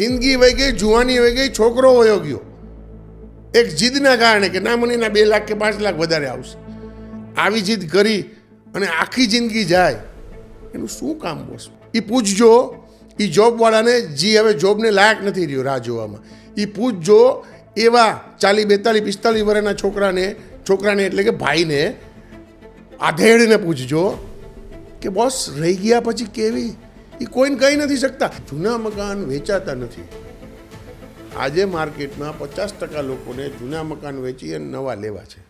જિંદગી વહી ગઈ, જુવાની વહી ગઈ, છોકરો વયો ગયો. એક જીદના કારણે કે ના મને બે લાખ કે પાંચ લાખ વધારે આવશે. આવી જીદ કરી અને આખી જિંદગી જાય. એનું શું કામ બોસ એ પૂછજો એ જોબવાળાને, જે હવે જોબને લાયક નથી રહ્યો રાહ જોવામાં. એ પૂછજો, એવા ચાલી બેતાલીસ, પિસ્તાલીસ વર્ષના છોકરાને છોકરાને એટલે કે ભાઈને આધેડને પૂછજો કે, બોસ, રહી ગયા પછી કેવી? એ કોઈને કહી નથી શકતા. જૂના મકાન વેચાતા નથી. આજે માર્કેટમાં પચાસ ટકા લોકોને જૂના મકાન વેચી અને નવા લેવા છે.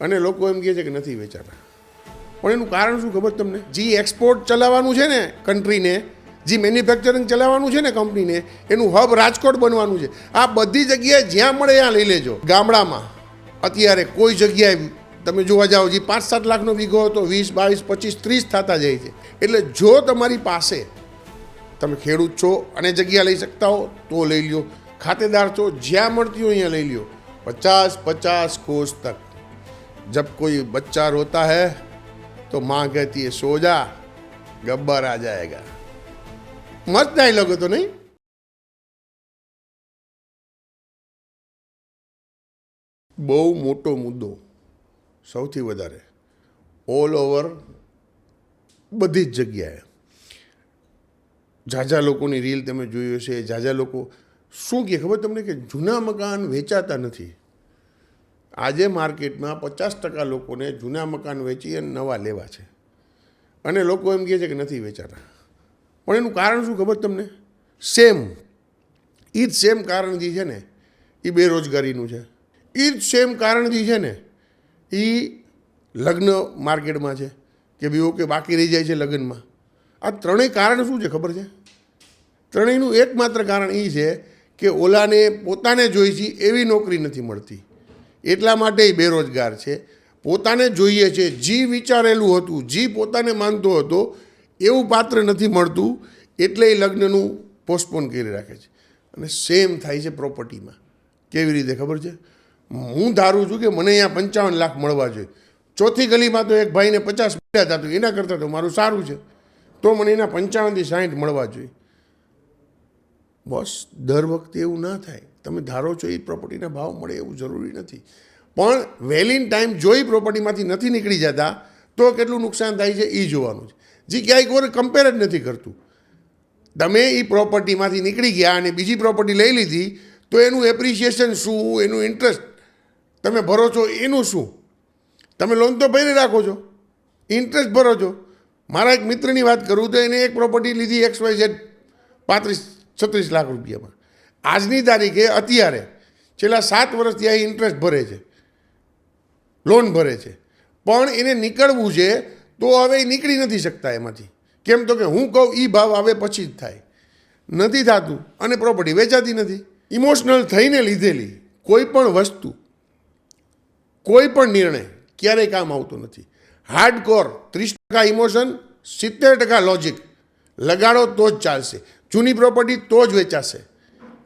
અને લોકો એમ કહે છે કે નથી વેચાતા. પણ એનું કારણ શું ખબર તમને? જે એક્સપોર્ટ ચલાવવાનું છે ને કન્ટ્રીને જે મેન્યુફેક્ચરિંગ ચલાવવાનું છે ને કંપનીને એનું હબ રાજકોટ બનવાનું છે. આ બધી જગ્યાએ જ્યાં મળે ત્યાં લઈ લેજો. ગામડામાં અત્યારે કોઈ જગ્યાએ તમે જોવા જાઓ જે પાંચ સાત લાખનો વીઘો હતો વીસ બાવીસ પચીસ ત્રીસ થતા જાય છે એટલે જો તમારી પાસે તમે ખેડૂત છો અને જગ્યા લઈ શકતા હો તો લઈ લ્યો ખાતેદાર છો જ્યાં મળતી હોય અહીંયા લઈ લ્યો પચાસ પચાસ કોસ તક जब कोई बच्चा रोता है तो माँ कहती है सो जा गब्बर आ जाएगा मस्त डायलॉग હતો નહીં બહુ મોટો મુદ્દો સૌથી વધારે. ઓલ ઓવર બધી જ જગ્યાએ. ઝાઝા લોકોની રીલ તમે જોઈ હશે ઝાઝા લોકો શું કહે? ખબર તમને કે જૂના મકાન વેચાતા નથી. આજે માર્કેટમાં પચાસ ટકા લોકોને જૂના મકાન વેચી અને નવા લેવા છે. અને લોકો એમ કહે છે કે નથી વેચાતા. પણ એનું કારણ શું ખબર તમને? સેમ એ જ સેમ કારણ જે છે ને એ બેરોજગારીનું છે. એ જ સેમ કારણ જે છે ને એ લગ્ન માર્કેટમાં છે, કે બીઓ કે બાકી રહી જાય છે લગ્નમાં. આ ત્રણેય કારણ શું છે ખબર છે? ત્રણેયનું એકમાત્ર કારણ એ છે કે ઓલાને પોતાને જોઈ છે એવી નોકરી નથી મળતી. એટલા માટે એ બેરોજગાર છે. પોતાને જોઈએ છે, જી વિચારેલું હતું, જી પોતાને માનતો હતો, એવું પાત્ર નથી મળતું, એટલે એ લગ્નનું પોસ્ટપોન કરી રાખે છે. અને સેમ થાય છે પ્રોપર્ટીમાં કેવી રીતે ખબર છે? હું ધારું છું કે મને અહીંયા પંચાવન લાખ મળવા જોઈએ. ચોથી ગલીમાં તો એક ભાઈને પચાસ મળ્યા હતા, તો એના કરતાં તો મારું સારું છે. તો મને એના પંચાવનથી સાઠ મળવા જોઈએ. બસ, દર વખતે એવું ના થાય. તમે ધારો છો એ પ્રોપર્ટીના ભાવ મળે એવું જરૂરી નથી. પણ વેલિન ટાઈમ જોઈ પ્રોપર્ટીમાંથી નથી નીકળી જતા, તો કેટલું નુકસાન થાય છે એ જોવાનું છે. જે ક્યાંય કોઈ કમ્પેર જ નથી કરતું. તમે એ પ્રોપર્ટીમાંથી નીકળી ગયા અને બીજી પ્રોપર્ટી લઈ લીધી, તો એનું એપ્રિસિએશન શું, એનું ઇન્ટરેસ્ટ તમે ભરો છો એનું શું? તમે લોન તો ભરી રાખો છો. ઇન્ટરેસ્ટ ભરો છો. મારા એક મિત્રની વાત કરું તો એને એક પ્રોપર્ટી લીધી એક્સ વાય ઝેડ પાંત્રીસ, છત્રીસ લાખ રૂપિયામાં. આજની તારીખે, અત્યારે, છેલ્લા સાત વર્ષથી આ ઇન્ટરેસ્ટ ભરે છે. લોન ભરે છે. પણ એને નીકળવું છે તો હવે એ નીકળી નથી શકતા એમાંથી. કેમ તો કે હું કહું એ ભાવ આવે પછી જ થાય. નથી થતું અને પ્રોપર્ટી વેચાતી નથી. ઇમોશનલ થઈને લીધેલી કોઈ પણ વસ્તુ કોઈ પણ નિર્ણય ક્યારેય કામ આવતો નથી. હાર્ડ કોર ત્રીસ ટકા ઇમોશન સિત્તેર ટકા લોજિક લગાડો તો જ ચાલશે. જૂની પ્રોપર્ટી તો જ વેચાશે.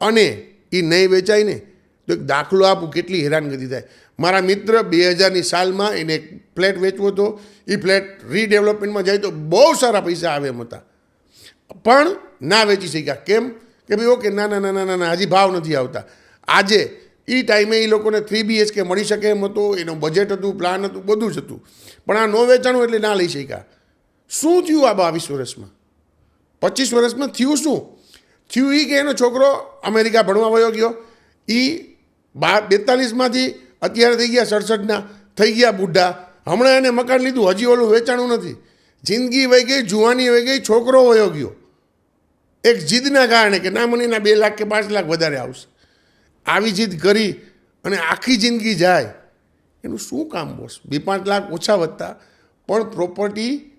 અને એ નહીં વેચાય ને તો એક દાખલો આપું, કેટલી હેરાનગતિ થાય. મારા મિત્ર બે હજારની સાલમાં એને એક ફ્લેટ વેચવો હતો. એ ફ્લેટ રીડેવલપમેન્ટમાં જાય તો બહુ સારા પૈસા આવે એમ હતા. પણ ના વેચી શક્યા. કેમ? કે ભાઈ, ઓકે ના ના ના ના ના, હજી ભાવ નથી આવતા. આજે એ ટાઈમે એ લોકોને થ્રી બીએચકે મળી શકે એમ હતો, એનું બજેટ હતું પ્લાન હતું, બધું જ હતું. પણ આ નો વેચાણું એટલે ના લઈ શક્યા. શું થયું આ બાવીસ વર્ષમાં? પચીસ વર્ષમાં થયું શું? થયું એ કે એનો છોકરો અમેરિકા ભણવા વયો ગયો. એ બા બેતાલીસમાંથી અત્યારે થઈ ગયા સડસઠના, થઈ ગયા બુઢા. હમણાં એને મકાન લીધું, હજી ઓલું વેચાણું નથી. જિંદગી વહી ગઈ, જુવાની વહી ગઈ, છોકરો વયો ગયો. એક જીદના કારણે કે ના મને એના બે લાખ કે પાંચ લાખ વધારે આવશે. આવી જીદ કરી અને આખી જિંદગી જાય, એનું શું કામ બોસ? બે પાંચ લાખ ઓછા વધતા, પણ પ્રોપર્ટી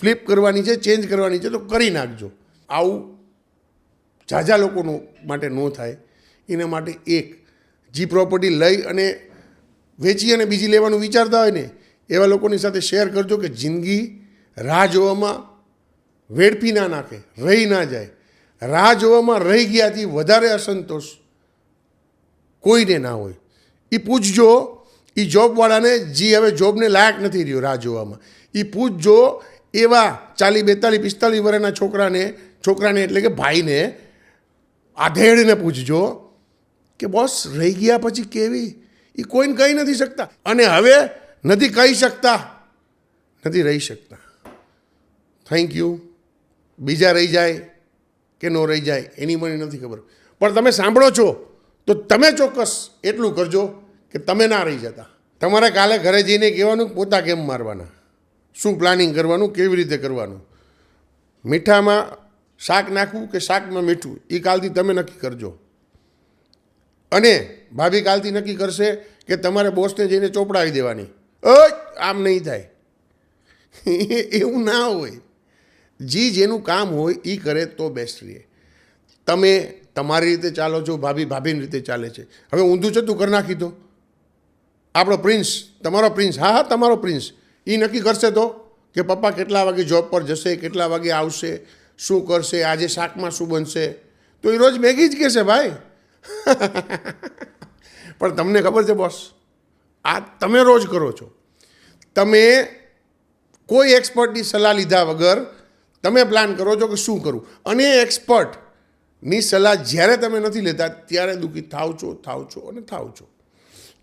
ફ્લિપ કરવાની છે ચેન્જ કરવાની છે, તો કરી નાખજો. આવું ઝાઝા લોકોનું માટે ન થાય. એના માટે એક, જે પ્રોપર્ટી લઈ અને વેચી અને બીજી લેવાનું વિચારતા હોય ને, એવા લોકોની સાથે શેર કરજો કે જિંદગી રાહ જોવામાં વેડફી ના નાખે, રહી ના જાય. રાહ જોવામાં રહી ગયાથી વધારે અસંતોષ કોઈને ના હોય. એ પૂછજો એ જોબવાળાને જે હવે જોબને લાયક નથી રહ્યો રાહ જોવામાં. એ પૂછજો, એવા ચાલી બેતાલીસ, પિસ્તાલીસ વર્ષના છોકરાને છોકરાને એટલે કે ભાઈને, આધેડને પૂછજો કે બોસ, રહી ગયા પછી કેવી? એ કોઈને કહી નથી શકતા. અને હવે નથી કહી શકતા. નથી રહી શકતા. થેન્ક યુ બીજા રહી જાય કે ન રહી જાય એની મને નથી ખબર. પણ તમે સાંભળો છો તો તમે ચોક્કસ એટલું કરજો કે તમે ના રહી જતા. તમારે કાલે ઘરે જઈને કહેવાનું પોતા કેમ મારવાના? શું પ્લાનિંગ કરવાનું? કેવી રીતે કરવાનું? મીઠામાં શાક નાખવું કે શાકમાં મીઠું? એ કાલથી તમે નક્કી કરજો. અને ભાભી કાલથી નક્કી કરશે કે તમારે બોસને જઈને ચોપડાવી દેવાની. આમ નહીં થાય. એવું ના હોય. જી જેનું કામ હોય એ કરે તો બેસ્ટ રહે. તમે તમારી રીતે ચાલો છો, ભાભી ભાભીની રીતે ચાલે છે. હવે ઊંધું છે તું કરી નાખી દો આપણો પ્રિન્સ, તમારો પ્રિન્સ, હા હા, તમારો પ્રિન્સ. એ નક્કી કરશે તો કે પપ્પા કેટલા વાગે જોબ પર જશે, કેટલા વાગે આવશે, શું કરશે, આજે શાકમાં શું બનશે. તો એ રોજ મેગી જ કહેશે, ભાઈ. પણ તમને ખબર છે બોસ આ તમે રોજ કરો છો. તમે કોઈ એક્સપર્ટની સલાહ લીધા વગર તમે પ્લાન કરો છો કે શું કરવું અને એ એક્સપર્ટની સલાહ જ્યારે તમે નથી લેતા, ત્યારે દુઃખી થાવ છો થાવ છો અને થાવ છો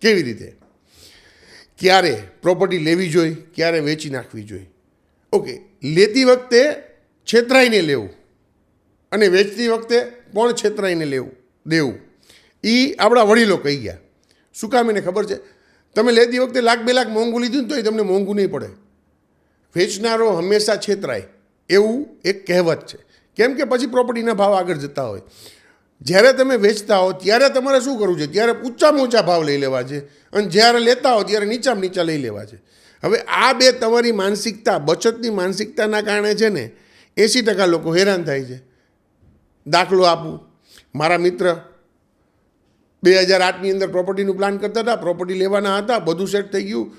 કેવી રીતે? ક્યારે પ્રોપર્ટી લેવી જોઈએ, ક્યારે વેચી નાખવી જોઈએ? ઓકે લેતી વખતે છેતરાઈને લેવું અને વેચતી વખતે પણ છેતરાઈને લેવું, દેવું. એ આપણા વડીલો કહી ગયા. શું કામ એને ખબર છે? તમે લેતી વખતે લાખ બે લાખ મોંઘું લીધું ને તો એ તમને મોંઘું નહીં પડે. વેચનારો હંમેશા છેતરાય. એવું એક કહેવત છે. કેમ કે પછી પ્રોપર્ટીના ભાવ આગળ જતા હોય. જ્યારે તમે વેચતા હો, ત્યારે તમારે શું કરવું છે? ત્યારે ઊંચામાં ઊંચા ભાવ લઈ લેવા છે. અને જ્યારે લેતા હો, ત્યારે નીચામાં નીચા લઈ લેવા છે. હવે આ બે તમારી માનસિકતા, બચતની માનસિકતાના કારણે છે ને એંસી ટકા લોકો હેરાન થાય છે. દાખલો આપું. મારા મિત્ર બે હજાર આઠની અંદર પ્રોપર્ટીનું પ્લાન કરતા હતા પ્રોપર્ટી લેવાના હતા, બધું સેટ થઈ ગયું.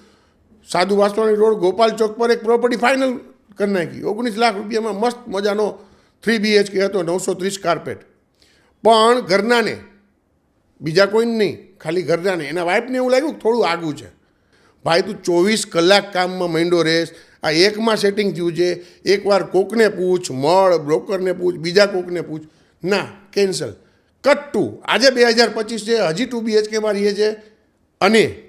સાધુ વાસવાણી રોડ ગોપાલ ચોક પર એક પ્રોપર્ટી ફાઇનલ કરી નાખી. ઓગણીસ લાખ રૂપિયામાં મસ્ત મજાનો થ્રી બીએચકે હતો, નવસો ત્રીસ કાર્પેટ પણ ઘરનાને, બીજા કોઈને નહીં, ખાલી ઘરનાને. એના વાઈફને એવું લાગ્યું થોડું આગું છે. ભાઈ, તું ચોવીસ કલાક કામમાં માંડો રહેશ. આ એકમાં સેટિંગ થયું છે. એકવાર કોકને પૂછ, મળ, બ્રોકરને પૂછ, બીજા કોકને પૂછ. ના કેન્સલ કટ ટુ આજે બે હજાર પચીસ છે. હજી ટુ બીએચકેમાં રહીએ છે. અને?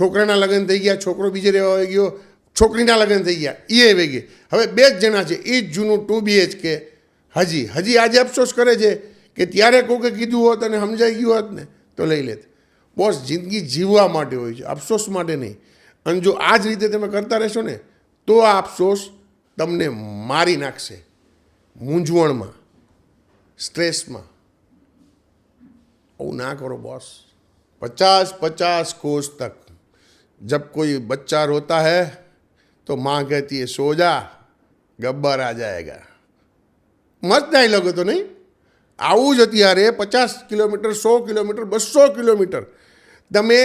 છોકરાના લગ્ન થઈ ગયા. છોકરો બીજે રહેવા ગયો. છોકરીના લગ્ન થઈ ગયા એ વેગી હવે બે જ જણા છે એ જ જૂનું ટુ બીએચકે હજી હજી આજે અફસોસ કરે છે કે ત્યારે કોકે કીધું હોત અને સમજાઈ ગયું હોત ને, તો લઈ લેત. બોસ, જિંદગી જીવવા માટે હોય છે, અફસોસ માટે નહીં. અને જો આ જ રીતે તમે કરતા રહેશો ને, તો આ અફસોસ તમને મારી નાખશે. મૂંઝવણમાં, સ્ટ્રેસમાં. આવું ના કરો, બોસ. પચાસ પચાસ કોષ તક જબ કોઈ બચ્ચા રોતા હૈ तो माँ कहती है सो जा गब्बर आ जाएगा મસ્ત ડાયલોગ હતો નહીં આવું જ અત્યારે પચાસ કિલોમીટર સો કિલોમીટર બસો કિલોમીટર તમે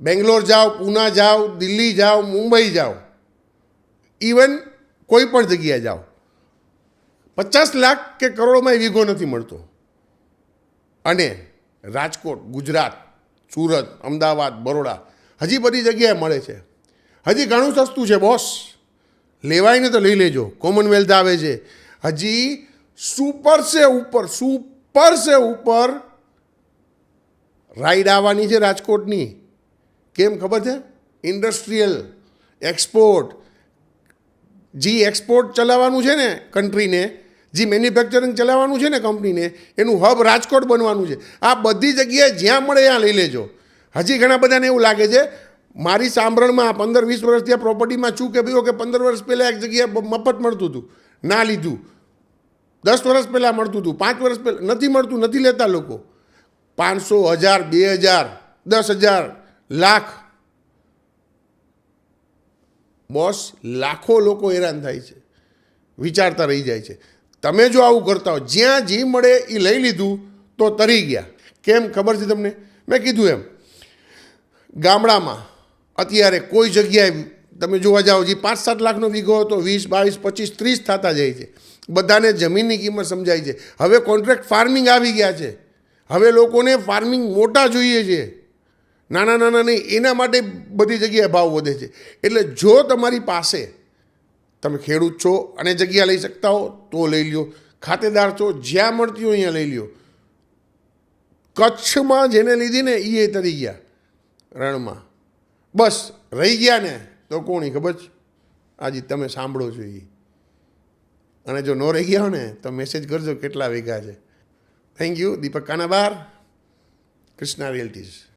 બેંગ્લોર જાઓ પૂના જાઓ દિલ્હી જાઓ મુંબઈ જાઓ ઇવન કોઈ પણ જગ્યાએ જાઓ પચાસ લાખ કે કરોડમાં વીઘો નથી મળતો અને રાજકોટ ગુજરાત સુરત અમદાવાદ બરોડા હજી બધી જગ્યાએ મળે છે હજી ઘણું સસ્તું છે બોસ લેવાય ને તો લઈ લેજો. કોમનવેલ્થ આવે છે. હજી સુપર સે ઉપર સુપર સે ઉપર. રાઈડ આવવાની છે રાજકોટની. કેમ ખબર છે? ઇન્ડસ્ટ્રીયલ એક્સપોર્ટ જી એક્સપોર્ટ ચલાવવાનું છે ને કન્ટ્રીને જે મેન્યુફેક્ચરિંગ ચલાવવાનું છે ને કંપનીને એનું હબ રાજકોટ બનવાનું છે. આ બધી જગ્યાએ જ્યાં મળે ત્યાં લઈ લેજો. હજી ઘણા બધાને એવું લાગે છે મારી સાંભળણમાં પંદર વીસ વર્ષથી આ પ્રોપર્ટીમાં છું કે ભાઈ કે પંદર વર્ષ પહેલાં એક જગ્યાએ મફત મળતું હતું. ના લીધું. દસ વર્ષ પહેલાં મળતું હતું. પાંચ વર્ષ પહેલાં નથી મળતું, નથી લેતા લોકો. પાંચસો હજાર, બે હજાર, દસ હજાર, લાખ. બોસ લાખો લોકો હેરાન થાય છે. વિચારતા રહી જાય છે. તમે જો આવું કરતા હો, જ્યાં જે મળે એ લઈ લીધું, તો તરી ગયા. કેમ ખબર છે તમને? મેં કીધું એમ. ગામડામાં અત્યારે કોઈ જગ્યાએ તમે જોવા જાઓ જે પાંચ સાત લાખનો વીઘો હતો, વીસ, બાવીસ, પચીસ, ત્રીસ થતા જાય છે. બધાને જમીનની કિંમત સમજાય છે. હવે કોન્ટ્રાક્ટ ફાર્મિંગ આવી ગયા છે. હવે લોકોને ફાર્મિંગ મોટા જોઈએ છે. નાના નાના નહીં, એના માટે બધી જગ્યાએ ભાવ વધે છે. એટલે જો તમારી પાસે તમે ખેડૂત છો અને જગ્યા લઈ શકતા હો, તો લઈ લ્યો. ખાતેદાર છો, જ્યાં મળતી હોય અહીંયા લઈ લ્યો. કચ્છમાં જેને લીધી ને એ તરી ગયા રણમાં. બસ, રહી ગયા ને તો કોણી ખબર છે? આજે તમે સાંભળો છો એ અને જો ન રહી ગયા હો ને, તો મેસેજ કરજો કેટલા વીઘા છે. Thank you Deepak Kanabar, Krishna realties